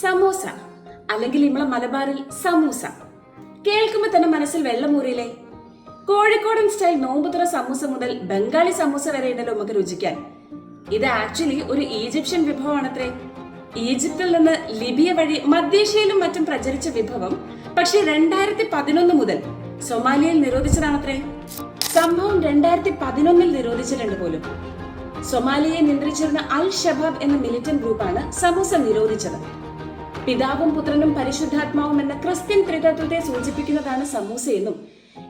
ദോശ അല്ലെങ്കിൽ നമ്മളെ മലബാറിൽ സമൂസ. കേൾക്കുമ്പോൾ തന്നെ മനസ്സിൽ വെള്ളമൂറിയില്ലേ കോഴിക്കോടൻ സ്റ്റൈൽ നോമ്പുതുറ സമൂസ മുതൽ ബംഗാളി സമൂസ വരെ ഉണ്ടല്ലോ നമുക്ക് രുചിക്കാൻ. ഇത് ആക്ച്വലി ഒരു ഈജിപ്ഷ്യൻ വിഭവമാണത്രേ. ഈജിപ്തിൽ നിന്ന് ലിബിയ വഴി മധ്യേഷ്യയിലും മറ്റും പ്രചരിച്ച വിഭവം. പക്ഷെ രണ്ടായിരത്തി പതിനൊന്ന് മുതൽ സൊമാലിയയിൽ നിരോധിച്ചതാണത്രേ. സംഭവം രണ്ടായിരത്തി പതിനൊന്നിൽ നിരോധിച്ചിട്ടുണ്ട് പോലും. സൊമാലിയയെ നിയന്ത്രിച്ചിരുന്ന അൽ ഷബാബ് എന്ന മിലിറ്റന്റ് ഗ്രൂപ്പാണ് സമൂസ നിരോധിച്ചത്. പിതാവും പുത്രനും പരിശുദ്ധാത്മാവും എന്ന ക്രിസ്ത്യൻ ത്രിതത്വത്തെ സൂചിപ്പിക്കുന്നതാണ് സമൂസ എന്നും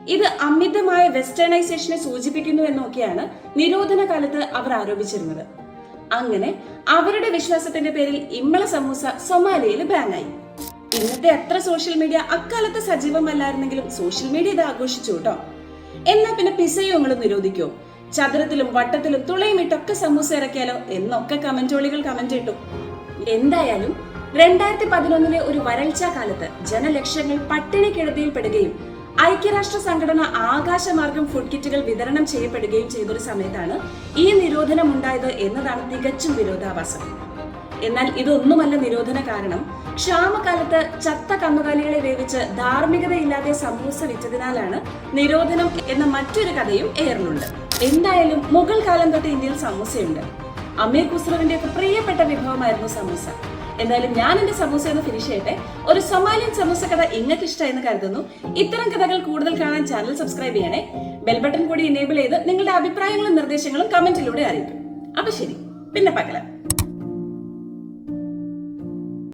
ഇത് അമിതമായ വെസ്റ്റേണൈസേഷനെ സൂചിപ്പിക്കുന്നു എന്നൊക്കെയാണ് നിരോധന കാലത്ത് അവർ ആരോപിച്ചിരുന്നത്. അങ്ങനെ അവരുടെ വിശ്വാസത്തിന്റെ പേരിൽ ഇമ്മള സമൂസ സൊമാലിയയിൽ ബാനായി. ഇന്നത്തെ എത്ര സോഷ്യൽ മീഡിയ അക്കാലത്ത് സജീവമല്ലായിരുന്നെങ്കിലും സോഷ്യൽ മീഡിയ ഇത് ആഘോഷിച്ചു കേട്ടോ. എന്നാ പിന്നെ പിസയോ നിങ്ങൾ നിരോധിക്കോ? ചതുരത്തിലും വട്ടത്തിലും തുളയും ഇട്ടൊക്കെ സമൂസ ഇറക്കിയാലോ എന്നൊക്കെ കമന്റോളികൾ കമന്റ് ഇട്ടു. എന്തായാലും രണ്ടായിരത്തി പതിനൊന്നിലെ ഒരു വരൾച്ചാ കാലത്ത് ജനലക്ഷങ്ങൾ പട്ടിണിക്കെടുതിയിൽപ്പെടുകയും ഐക്യരാഷ്ട്ര സംഘടന ആകാശമാർഗം ഫുഡ് കിറ്റുകൾ വിതരണം ചെയ്യപ്പെടുകയും ചെയ്തൊരു സമയത്താണ് ഈ നിരോധനം ഉണ്ടായത് എന്നതാണ് തികച്ചും വിരോധാഭാസം. എന്നാൽ ഇതൊന്നുമല്ല നിരോധന കാരണം. ക്ഷാമകാലത്ത് ചത്ത കന്നുകാലികളെ വേവിച്ച് ധാർമ്മികതയില്ലാതെ സമൂസ വിറ്റതിനാലാണ് നിരോധനം എന്ന മറ്റൊരു കഥയും ഏറുന്നുണ്ട് എന്തായാലും മുഗൾ കാലം തൊട്ട് ഇന്ത്യയിൽ സമൂസയുണ്ട്. അമീർ ഖുസ്രുവിന്റെ ഒക്കെ പ്രിയപ്പെട്ട വിഭവമായിരുന്നു സമൂസ. എന്തായാലും ഞാൻ എന്റെ സമൂസ എന്ന് ഫിനിഷ് ചെയ്യട്ടെ. ഒരു സൊമാലിയൻ സമൂസ കഥ ഇങ്ങക്ക് ഇഷ്ടമെന്ന് കരുതുന്നു. ഇത്തരം കഥകൾ കൂടുതൽ കാണാൻ ചാനൽ സബ്സ്ക്രൈബ് ചെയ്യണേ. ബെൽ ബട്ടൺ കൂടി എനേബിൾ ചെയ്ത് നിങ്ങളുടെ അഭിപ്രായങ്ങളും നിർദ്ദേശങ്ങളും കമന്റിലൂടെ അറിയിക്കും. അപ്പൊ ശരി. പിന്നെ പകലാം.